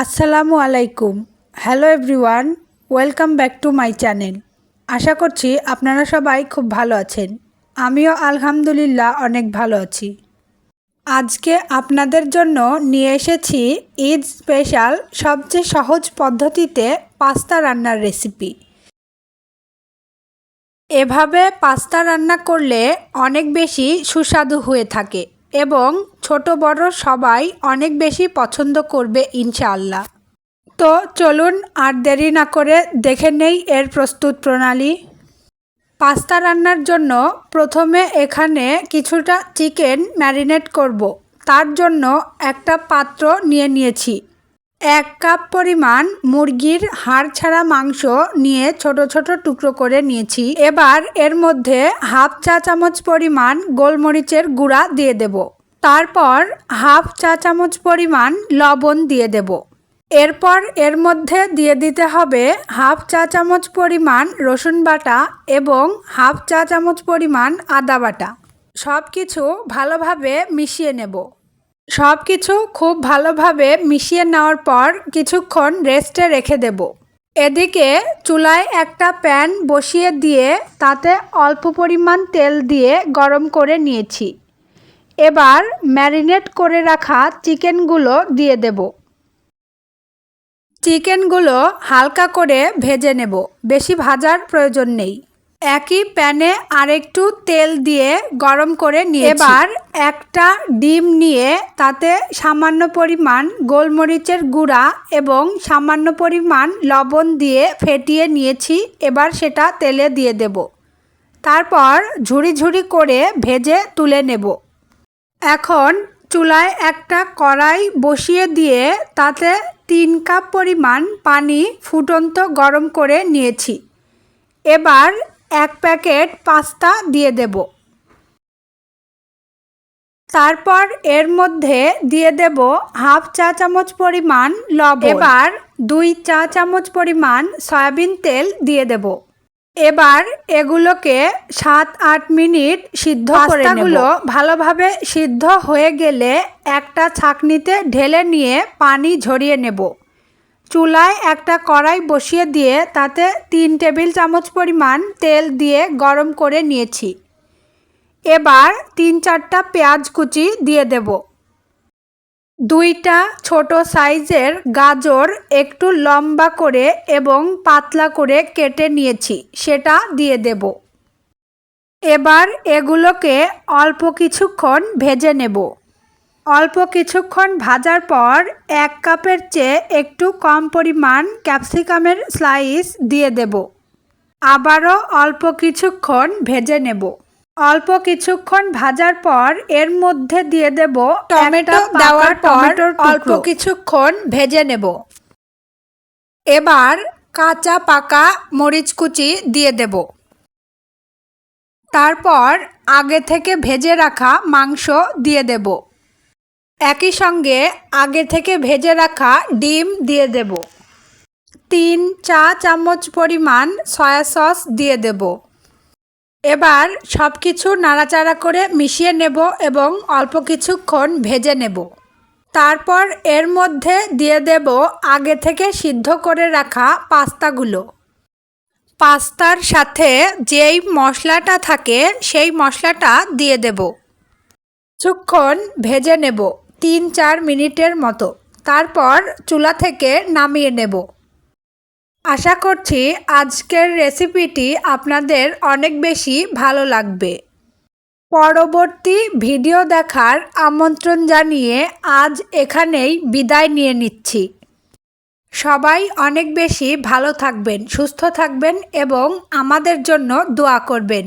আসসালামু আলাইকুম। Hello everyone welcome back to my channel আশা করছি আপনারা সবাই খুব ভালো আছেন। আমিও আলহামদুলিল্লাহ অনেক ভালো আছি। আজকে আপনাদের জন্য নিয়ে এসেছি ঈদ স্পেশাল সবচেয়ে সহজ পদ্ধতিতে পাস্তা রান্নার রেসিপি এভাবে পাস্তা রান্না করলে অনেক বেশি সুস্বাদু হয়ে থাকে। এবং ছোট বড় সবাই অনেক বেশি পছন্দ করবে ইনশাআল্লাহ। তো চলুন আর দেরি না করে দেখে নেই এর প্রস্তুত প্রণালী। পাস্তা রান্নার জন্য প্রথমে এখানে কিছুটা চিকেন ম্যারিনেট করব। তার জন্য একটা পাত্র নিয়ে নিয়েছি। এক কাপ পরিমাণ মুরগির হাড় ছাড়া মাংস নিয়ে ছোট ছোট টুকরো করে নিয়েছি। এবার এর মধ্যে হাফ চা চামচ পরিমাণ গোলমরিচের গুঁড়া দিয়ে দেব। তারপর হাফ চা চামচ পরিমাণ লবণ দিয়ে দেব। এরপর এর মধ্যে দিয়ে দিতে হবে হাফ চা চামচ পরিমাণ রসুন বাটা এবং হাফ চা চামচ পরিমাণ আদা বাটা। সব কিছু ভালোভাবে মিশিয়ে নেব। সব কিছু খুব ভালোভাবে মিশিয়ে নেওয়ার পর কিছুক্ষণ রেস্টে রেখে দেব। এদিকে চুলায় একটা প্যান বসিয়ে দিয়ে তাতে অল্প পরিমাণ তেল দিয়ে গরম করে নিয়েছি। এবার ম্যারিনেট করে রাখা চিকেনগুলো দিয়ে দেব। চিকেনগুলো হালকা করে ভেজে নেব, বেশি ভাজার প্রয়োজন নেই। একই প্যানে আরেকটু তেল দিয়ে গরম করে নিয়ে এবার একটা ডিম নিয়ে তাতে সামান্য পরিমাণ গোলমরিচের গুঁড়া এবং সামান্য পরিমাণ লবণ দিয়ে ফেটিয়ে নিয়েছি। এবার সেটা তেলে দিয়ে দেব। তারপর ঝুড়ি ঝুড়ি করে ভেজে তুলে নেব। এখন চুলায় একটা কড়াই বসিয়ে দিয়ে তাতে তিন কাপ পরিমাণ পানি ফুটন্ত গরম করে নিয়েছি। এবার এক প্যাকেট পাস্তা দিয়ে দেব। তারপর এর মধ্যে দিয়ে দেব হাফ চা চামচ পরিমাণ লবণ। এবার দুই চা চামচ পরিমাণ সয়াবিন তেল দিয়ে দেব। এবার এগুলোকে সাত আট মিনিট সিদ্ধ নেব। ভালোভাবে সিদ্ধ হয়ে গেলে একটা ছাকনিতে ঢেলে নিয়ে পানি ঝরিয়ে নেব। চুলায় একটা কড়াই বসিয়ে দিয়ে তাতে তিন টেবিল চামচ পরিমাণ তেল দিয়ে গরম করে নিয়েছি। এবার তিন চারটা পেঁয়াজ কুচি দিয়ে দেব। দুইটা ছোট সাইজের গাজর একটু লম্বা করে এবং পাতলা করে কেটে নিয়েছি, সেটা দিয়ে দেব। এবার এগুলোকে অল্প কিছুক্ষণ ভেজে নেব। অল্প কিছুক্ষণ ভাজার পর এক কাপের চেয়ে একটু কম পরিমাণ ক্যাপসিকামের স্লাইস দিয়ে দেব। আবারও অল্প কিছুক্ষণ ভেজে নেব। অল্প কিছুক্ষণ ভাজার পর এর মধ্যে দিয়ে দেব টমেটো দেওয়ার পর অল্প কিছুক্ষণ ভেজে নেব। এবার কাঁচা পাকা মরিচ কুচি দিয়ে দেব। তারপর আগে থেকে ভেজে রাখা মাংস দিয়ে দেব। একই সঙ্গে আগে থেকে ভেজে রাখা ডিম দিয়ে দেব। তিন চা চামচ পরিমাণ সয়া সস দিয়ে দেব। এবার সব কিছু নাড়াচাড়া করে মিশিয়ে নেব এবং অল্প কিছুক্ষণ ভেজে নেব। তারপর এর মধ্যে দিয়ে দেব আগে থেকে সিদ্ধ করে রাখা পাস্তাগুলো। পাস্তার সাথে যেই মশলাটা থাকে সেই মশলাটা দিয়ে দেব। কিছুক্ষণ ভেজে নেব। তিন চার মিনিটের মতো। তারপর চুলা থেকে নামিয়ে নেব। আশা করছি আজকের রেসিপিটি আপনাদের অনেক বেশি ভালো লাগবে। পরবর্তী ভিডিও দেখার আমন্ত্রণ জানিয়ে আজ এখানেই বিদায় নিয়ে নিচ্ছি। সবাই অনেক বেশি ভালো থাকবেন, সুস্থ থাকবেন এবং আমাদের জন্য দোয়া করবেন।